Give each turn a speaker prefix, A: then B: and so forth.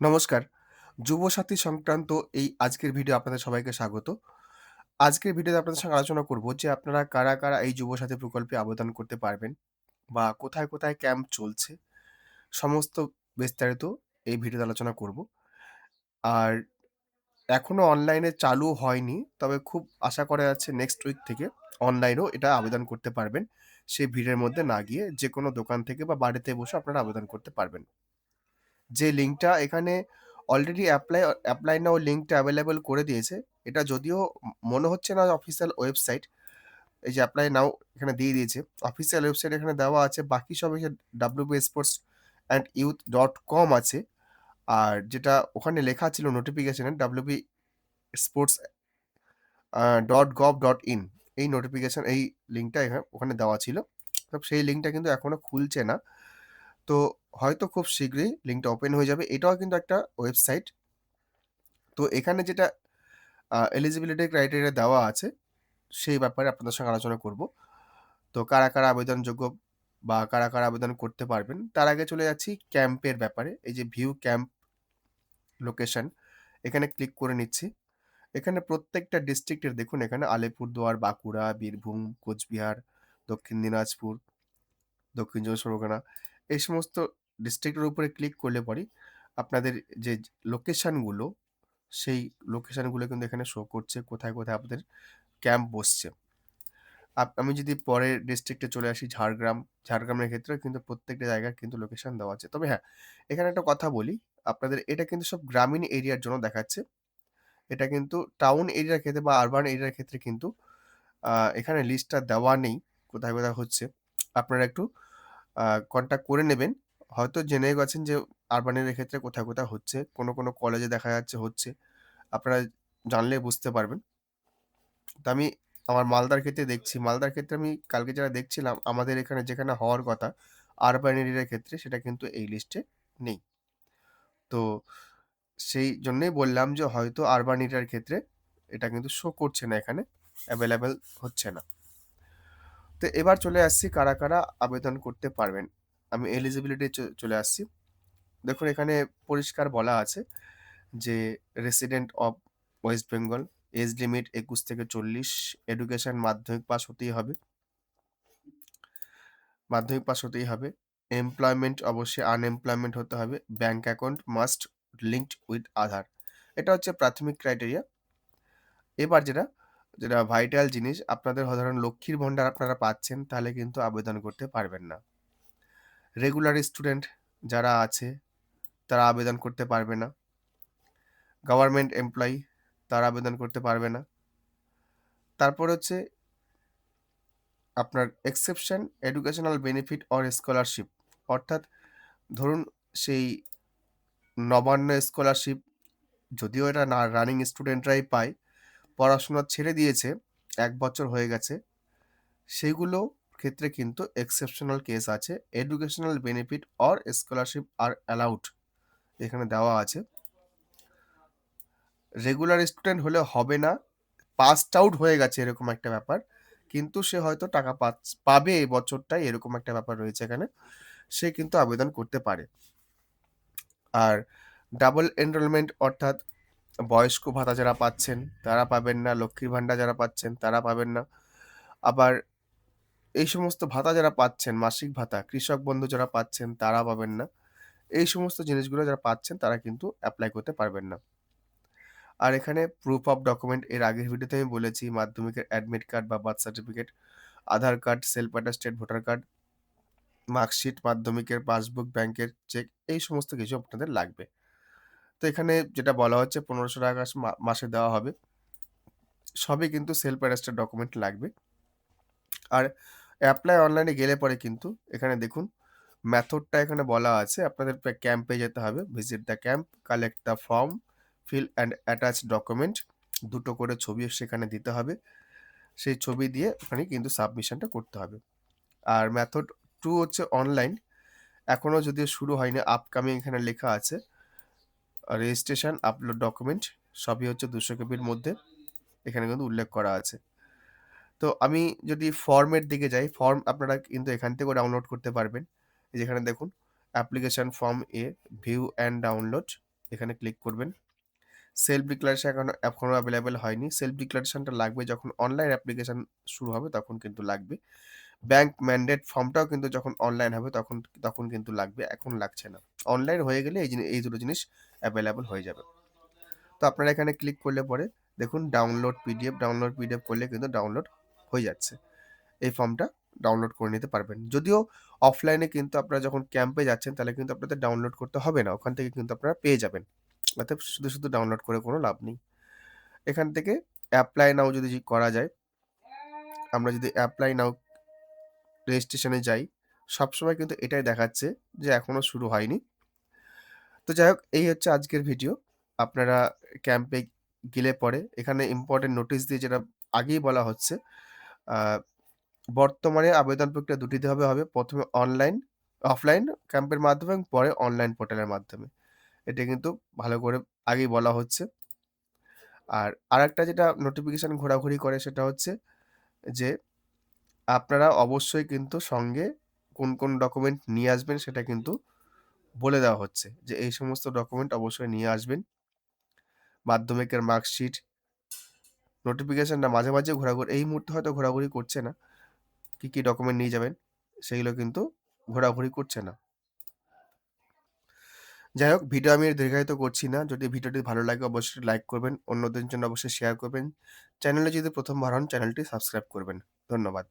A: নমস্কার। যুবসাথী সংক্রান্ত এই আজকের ভিডিও আপনাদের সবাইকে স্বাগত। আজকের ভিডিওতে আপনাদের সঙ্গে আলোচনা করব যে আপনারা কারা, কারা এই যুবসাথী প্রকল্পে আবেদন করতে পারবেন বা কোথায়, কোথায় ক্যাম্প চলছে, সমস্ত বিস্তারিত এই ভিডিওতে আলোচনা করব। আর এখনও অনলাইনে চালু হয়নি। তবে খুব আশা করা যাচ্ছে নেক্সট উইক থেকে অনলাইনেও এটা আবেদন করতে পারবেন। সেই ভিড়ের মধ্যে না গিয়ে যে কোনো দোকান থেকে বা বাড়িতে বসে আপনারা আবেদন করতে পারবেন। যে লিঙ্কটা এখানে অলরেডি অ্যাপ্লাই এপ্লাই নাও লিঙ্কটা অ্যাভেইলেবল করে দিয়েছে। এটা যদিও মনে হচ্ছে না অফিসিয়াল ওয়েবসাইট। এই যে অ্যাপ্লাই নাও এখানে দিয়ে দিয়েছে। অফিসিয়াল ওয়েবসাইট এখানে দেওয়া আছে। বাকি সব এখানে WB sports and youth dot com আছে। আর যেটা ওখানে লেখা ছিল নোটিফিকেশানে WB sports dot gov dot in এই নোটিফিকেশান এই লিঙ্কটা এখানে, ওখানে দেওয়া ছিল। তো সেই লিঙ্কটা কিন্তু এখনও খুলছে না। তো হয়তো খুব শীঘ্রই লিঙ্কটা ওপেন হয়ে যাবে। এটাও কিন্তু একটা ওয়েবসাইট। তো এখানে যেটা এলিজিবিলিটি ক্রাইটেরিয়া দেওয়া আছে, সেই ব্যাপারে আপনাদের সঙ্গে আলোচনা করব। তো কারা, কারা আবেদনযোগ্য বা কারা, কারা আবেদন করতে পারবেন। তার আগে চলে যাচ্ছি ক্যাম্পের ব্যাপারে। এই যে ভিউ ক্যাম্প লোকেশন এখানে ক্লিক করে নিচ্ছি। এখানে প্রত্যেকটা ডিস্ট্রিক্টের দেখুন এখানে আলিপুরদুয়ার, বাঁকুড়া, বীরভূম, কোচবিহার, দক্ষিণ দিনাজপুর, দক্ষিণ চব্বিশ পরগনা এই সমস্ত ডিস্ট্রিক্টের উপরে ক্লিক করলে পরে আপনাদের যে লোকেশানগুলো সেই লোকেশানগুলো কিন্তু এখানে শো করছে কোথায়, কোথায় আপনাদের ক্যাম্প বসছে। আমি যদি পরের ডিস্ট্রিক্টে চলে আসি ঝাড়গ্রাম, ঝাড়গ্রামের ক্ষেত্রেও কিন্তু প্রত্যেকটা জায়গার কিন্তু লোকেশান দেওয়া আছে। তবে হ্যাঁ, এখানে একটা কথা বলি, আপনাদের এটা কিন্তু সব গ্রামীণ এরিয়ার জন্য দেখাচ্ছে। এটা কিন্তু টাউন এরিয়ার ক্ষেত্রে বা আরবান এরিয়ার ক্ষেত্রে কিন্তু এখানে লিস্টটা দেওয়া নেই। কোথায়, কোথায় হচ্ছে। আপনারা একটু কন্ট্যাক্ট করে নেবেন। হয়তো জেনে গেছেন যে আরবান এরিয়ার ক্ষেত্রে কোথায়, কোথায় হচ্ছে। কোনো, কোনো কলেজে দেখা যাচ্ছে হচ্ছে। আপনারা জানলে বুঝতে পারবেন। তো আমি আমার মালদার ক্ষেত্রে দেখছি। মালদার ক্ষেত্রে আমি কালকে যারা দেখছিলাম আমাদের এখানে যেখানে হওয়ার কথা আরবান এরিয়ার ক্ষেত্রে সেটা কিন্তু এই লিস্টে নেই। তো সেই জন্যই বললাম যে হয়তো আরবান এরিয়ার ক্ষেত্রে এটা কিন্তু শো করছে না এখানে। এভেইলেবল হচ্ছে না। তো এবার চলে আসছি কারা, কারা আবেদন করতে পারবেন। আমি এলিজিবিলিটি চলে আসছি। দেখুন এখানে পরিষ্কার বলা আছে যে resident of West Bengal, age limit ২১ থেকে ৪০, এডুকেশন মাধ্যমিক পাস হতেই হবে। মাধ্যমিক পাস হতেই হবে। এমপ্লয়মেন্ট অবশ্যই আনএমপ্লয়মেন্ট হতে হবে। Bank account must linked with Aadhaar. এটা হচ্ছে প্রাথমিক ক্রাইটেরিয়া। এবার যেটা, যেটা ভাইটাল জিনিস আপনাদের সাধারণ লক্ষ্মীর ভান্ডার আপনারা পাচ্ছেন তাহলে কিন্তু আবেদন করতে পারবেন না। রেগুলার স্টুডেন্ট যারা আছে তারা আবেদন করতে পারবে না। গভর্নমেন্ট এমপ্লয়ি তারা আবেদন করতে পারবে না। তারপর হচ্ছে আপনার exception educational benefit or scholarship অর্থাৎ ধরুন সেই নবান্ন স্কলারশিপ যদিও এটা না রানিং স্টুডেন্টরাই পায়। পড়াশোনা ছেড়ে দিয়েছে, এক বছর হয়ে গেছে। সেইগুলো ক্ষেত্রে কিন্তু এক্সেপশনাল কেস আছে। এডুকেশনাল বেনিফিট অর স্কলারশিপ আর অ্যালাউড এখানে দেওয়া আছে। রেগুলার স্টুডেন্ট হলে হবে না। পাসড আউট হয়ে গেছে এরকম একটা ব্যাপার। কিন্তু সে হয়তো টাকা পাবে এই বছরটাই এরকম একটা ব্যাপার রয়েছে এখানে। সে কিন্তু আবেদন করতে পারে। আর ডাবল এনরোলমেন্ট অর্থাৎ বয়স্ক ভাতা যারা পাচ্ছেন, তারা পাবেন না। লক্ষ্মীর ভান্ডার যারা পাচ্ছেন, তারা পাবেন না। আবার এই সমস্ত ভাতা যারা পাচ্ছেন, মাসিক ভাতা, কৃষক বন্ধু যারা পাচ্ছেন তারা পাবেন না। এই সমস্ত জিনিসগুলো যারা পাচ্ছেন তারা কিন্তু অ্যাপ্লাই করতে পারবেন না। আর এখানে প্রুফ অফ ডকুমেন্ট এর আগের ভিডিওতে আমি বলেছি মাধ্যমিকের অ্যাডমিট কার্ড বা birth certificate, Aadhaar card, self attested voter card, marksheet, মাধ্যমিকের পাসবুক, ব্যাংকের চেক এই সমস্ত কিছু আপনাদের লাগবে। তো এখানে যেটা বলা হচ্ছে পনেরোশো টাকা মাসে দেওয়া হবে। সবই কিন্তু সেলফ অ্যাটাস্টেড ডকুমেন্ট লাগবে। আর অ্যাপ্লাই অনলাইনে গেলে পরে কিন্তু এখানে দেখুন মেথডটা এখানে বলা আছে। আপনাদের ক্যাম্পে যেতে হবে। Visit the camp, collect the form, fill and attach document দুটো করে ছবি সেখানে দিতে হবে। সেই ছবি দিয়ে ওখানে কিন্তু সাবমিশনটা করতে হবে। আর মেথড টু হচ্ছে অনলাইন। এখনও যদিও শুরু হয়নি আপকামিং এখানে লেখা আছে। রেজিস্ট্রেশন, আপলোড ডকুমেন্ট সবই হচ্ছে ২০০ কেবির মধ্যে। এখানে কিন্তু উল্লেখ করা আছে। তো আমি যদি ফর্মের দিকে যাই, ফর্ম আপনারা কিন্তু এখান থেকেও ডাউনলোড করতে পারবেন। যেখানে দেখুন অ্যাপ্লিকেশন ফর্ম এ ভিউ অ্যান্ড ডাউনলোড এখানে ক্লিক করবেন। সেলফ ডিক্লারেশন এখনও এখনও অ্যাভেলেবেল হয়নি। সেলফ ডিক্লারেশনটা লাগবে যখন অনলাইন অ্যাপ্লিকেশন শুরু হবে তখন কিন্তু লাগবে। ব্যাংক ম্যান্ডেট ফর্মটাও কিন্তু যখন অনলাইন হবে তখন তখন কিন্তু লাগবে। এখন লাগছে না। অনলাইন হয়ে গেলে এই এই দুটো জিনিস অ্যাভেইলেবল হয়ে যাবে। তো আপনারা এখানে ক্লিক করলে পরে দেখুন ডাউনলোড পিডিএফ, ডাউনলোড পিডিএফ করলে কিন্তু ডাউনলোড হয়ে যাচ্ছে। এই ফর্মটা ডাউনলোড করে নিতে পারবেন। যদিও অফলাইনে কিন্তু আপনারা যখন ক্যাম্পে যাচ্ছেন তাহলে কিন্তু আপনাদের ডাউনলোড করতে হবে না। ওখান থেকে কিন্তু আপনারা পেয়ে যাবেন। অতএব শুধু, শুধু ডাউনলোড করে কোনো লাভ নেই। এখান থেকে অ্যাপ্লাই নাও যদি করা যায় আমরা যদি অ্যাপ্লাই নাও রেজিস্ট্রেশনে যাই, সবসময় কিন্তু এটাই দেখাচ্ছে যে এখনও শুরু হয়নি। তো যাই হোক এই হচ্ছে আজকের ভিডিও। আপনারা ক্যাম্পে গেলে পরে এখানে ইম্পোর্টেন্ট নোটিশ দিয়ে যেটা আগেই বলা হচ্ছে বর্তমানে আবেদন প্রক্রিয়া দুটিতে ভাবে হবে। প্রথমে অনলাইন, অফলাইন ক্যাম্পের মাধ্যমে এবং পরে অনলাইন পোর্টালের মাধ্যমে। এটা কিন্তু ভালো করে আগেই বলা হচ্ছে। আর আরেকটা যেটা নোটিফিকেশন ঘোরাঘুরি করে সেটা হচ্ছে যে আপনারা অবশ্যই কিন্তু সঙ্গে কোন, কোন ডকুমেন্ট নিয়ে আসবেন সেটা কিন্তু বলে দেওয়া হচ্ছে যে এই সমস্ত ডকুমেন্ট অবশ্যই নিয়ে আসবেন। মাধ্যমিকের মার্কশিট নোটিফিকেশনটা মাঝে, মাঝে ঘোরাঘুরি এই মুহূর্তে হয়তো ঘোরাঘুরি করছে না। কি, কি ডকুমেন্ট নিয়ে যাবেন সেগুলো কিন্তু ঘোরাঘুরি করছে না। যাই হোক ভিডিও আমি দীর্ঘায়িত করছি না। যদি ভিডিওটি ভালো লাগে অবশ্যই লাইক করবেন। অন্যদের জন্য অবশ্যই শেয়ার করবেন। চ্যানেলে যদি প্রথমবার হন চ্যানেলটি সাবস্ক্রাইব করবেন। ধন্যবাদ।